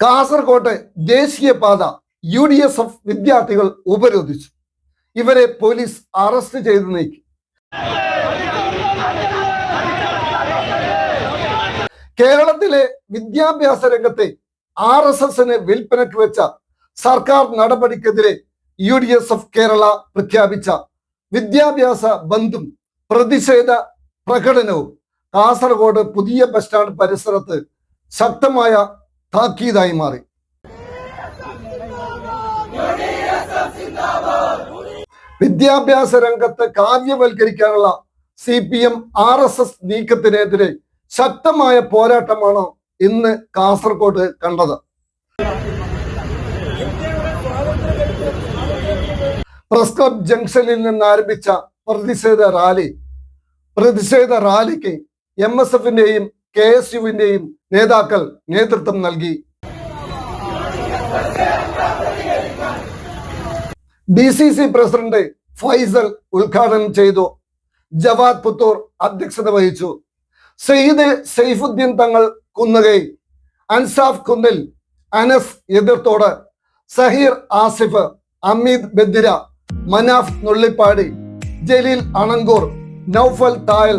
കാസർകോട്ടെ ദേശീയപാത U D S F വിദ്യാർത്ഥികൾ ഉപരോധിച്ചു. ഇവരെ പോലീസ് അറസ്റ്റ് ചെയ്ത് നീക്കി. കേരളത്തിലെ വിദ്യാഭ്യാസ രംഗത്തെ ആർ എസ് എസിന് വിൽപ്പനയ്ക്ക് വെച്ച സർക്കാർ നടപടിക്കെതിരെ U D S F Kerala പ്രഖ്യാപിച്ച വിദ്യാഭ്യാസ ബന്ധും പ്രതിഷേധ പ്രകടനവും കാസർഗോഡ് പുതിയ ബസ് സ്റ്റാൻഡ് പരിസരത്ത് ശക്തമായ താക്കീതായി മാറി. വിദ്യാഭ്യാസ രംഗത്ത് കാവ്യവൽക്കരിക്കാനുള്ള C P M R S S നീക്കത്തിനെതിരെ ശക്തമായ പോരാട്ടമാണ് ഇന്ന് കാസർഗോഡ് കണ്ടത്. പ്രസ് ക്ലബ് ജംഗ്ഷനിൽ നിന്ന് ആരംഭിച്ച പ്രതിഷേധ റാലി. പ്രതിഷേധ റാലിക്ക് എം എസ് എഫിന്റെയും കെ എസ് യുവിന്റെയും നേതാക്കൾ നേതൃത്വം നൽകി. D C C president Faisal ഉദ്ഘാടനം ചെയ്തു. ജവാദ് പുത്തൂർ അധ്യക്ഷത വഹിച്ചു. Syed Saifuddin Thangal Kunnukai Ansaf Kunnil Anas Ethirthode Saheer Asif Ameed Badira Manaf Nullippady Jaleel Anangoor Noufal Thayal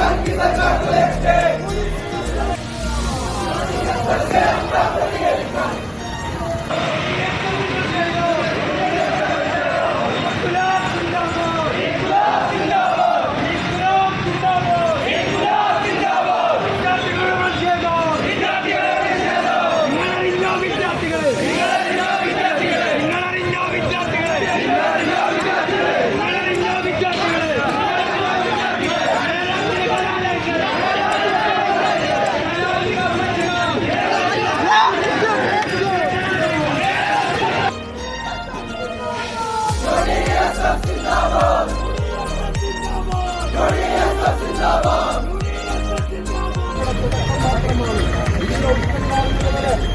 Thank you, the.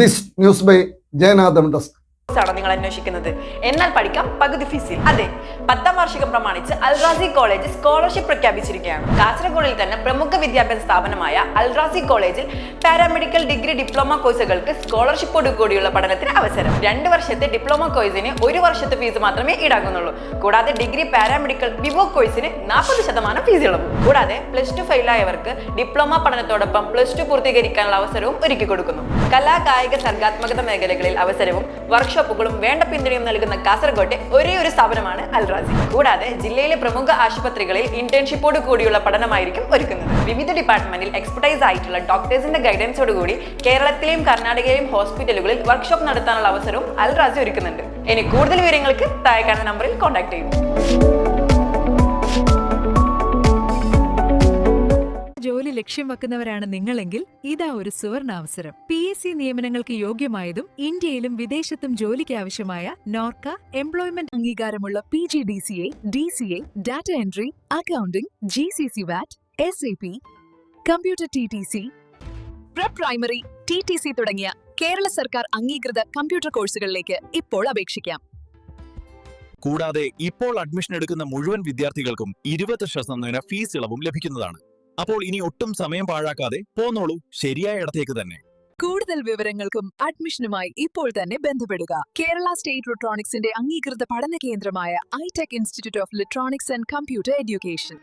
This news by Jayanatham desk. ആണ് നിങ്ങൾ അന്വേഷിക്കുന്നത്? എന്നാൽ പഠിക്കാം പകുതി ഫീസിൽ അതെ പത്താം വാർഷികം പ്രമാണിച്ച് അൽറാസി കോളേജ് സ്കോളർഷിപ്പ് പ്രഖ്യാപിച്ചിരിക്കുകയാണ്. കാസർഗോഡിൽ തന്നെ പ്രമുഖ വിദ്യാഭ്യാസ സ്ഥാപനമായ അൽറാസി കോളേജിൽ പാരാമെഡിക്കൽ ഡിഗ്രി ഡിപ്ലോമ കോഴ്സുകൾക്ക് സ്കോളർഷിപ്പോട് കൂടിയുള്ള പഠനത്തിന് അവസരം. രണ്ട് വർഷത്തെ ഡിപ്ലോമ കോഴ്സിന് ഒരു വർഷത്തെ ഫീസ് മാത്രമേ ഈടാക്കുന്നുള്ളൂ. കൂടാതെ ഡിഗ്രി പാരാമെഡിക്കൽ വിവോ കോഴ്സിന് നാൽപ്പത് ശതമാനം ഫീസ് ഇളവ്. കൂടാതെ പ്ലസ് ടു ഫെയിലായവർക്ക് ഡിപ്ലോമ പഠനത്തോടൊപ്പം പ്ലസ് ടു പൂർത്തീകരിക്കാനുള്ള അവസരവും ഒരുക്കി കൊടുക്കുന്നു കലാ കായിക സർഗാത്മകത മേഖലകളിൽ അവസരവും വർക്ക്ഷോപ്പുകളും വേണ്ട പിന്തുണയും നൽകുന്ന കാസർഗോട്ടെ ഒരേ ഒരു സ്ഥാപനമാണ് അൽറാസി. കൂടാതെ ജില്ലയിലെ പ്രമുഖ ആശുപത്രികളിൽ ഇന്റേൺഷിപ്പോട് കൂടിയുള്ള പഠനമായിരിക്കും ഒരുക്കുന്നത്. വിവിധ ഡിപ്പാർട്ട്മെന്റിൽ എക്സ്പെർട്ടൈസ് ആയിട്ടുള്ള ഡോക്ടേഴ്സിന്റെ ഗൈഡൻസോടുകൂടി കേരളത്തിലെയും കർണാടകയിലെയും ഹോസ്പിറ്റലുകളിൽ വർക്ക്ഷോപ്പ് നടത്താനുള്ള അവസരവും അൽറാസി ഒരുക്കുന്നുണ്ട്. ഇനി കൂടുതൽ വിവരങ്ങൾക്ക് താഴെ കാണുന്ന നമ്പറിൽ കോൺടാക്ട് ചെയ്യും ലക്ഷ്യം വെക്കുന്നവരാണ് നിങ്ങളെങ്കിൽ ഇതാ ഒരു സുവർണാവസരം. പി എസ് സി നിയമനങ്ങൾക്ക് യോഗ്യമായതും ഇന്ത്യയിലും വിദേശത്തും ജോലിക്ക് ആവശ്യമായ നോർക്ക എംപ്ലോയ്മെന്റ് അംഗീകാരമുള്ള P G D C A D C A data entry accounting G C C VAT S A P computer T T C primary T T C തുടങ്ങിയ കേരള സർക്കാർ അംഗീകൃത കമ്പ്യൂട്ടർ കോഴ്സുകളിലേക്ക് ഇപ്പോൾ അപേക്ഷിക്കാം. കൂടാതെ ഇപ്പോൾ അഡ്മിഷൻ എടുക്കുന്ന മുഴുവൻ വിദ്യാർത്ഥികൾക്കും ഇരുപത് ശതമാനം ഫീസ് ഇളവും ലഭിക്കുന്നതാണ്. അപ്പോൾ ഇനി ഒട്ടും സമയം പാഴാക്കാതെ പോന്നോളൂ ശരിയായ ഇടത്തേക്ക് തന്നെ. കൂടുതൽ വിവരങ്ങൾക്കും അഡ്മിഷനുമായി ഇപ്പോൾ തന്നെ ബന്ധപ്പെടുക. കേരള സ്റ്റേറ്റ് ഇലക്ട്രോണിക്സിന്റെ അംഗീകൃത പഠന കേന്ദ്രമായ iTech institute of electronics and computer education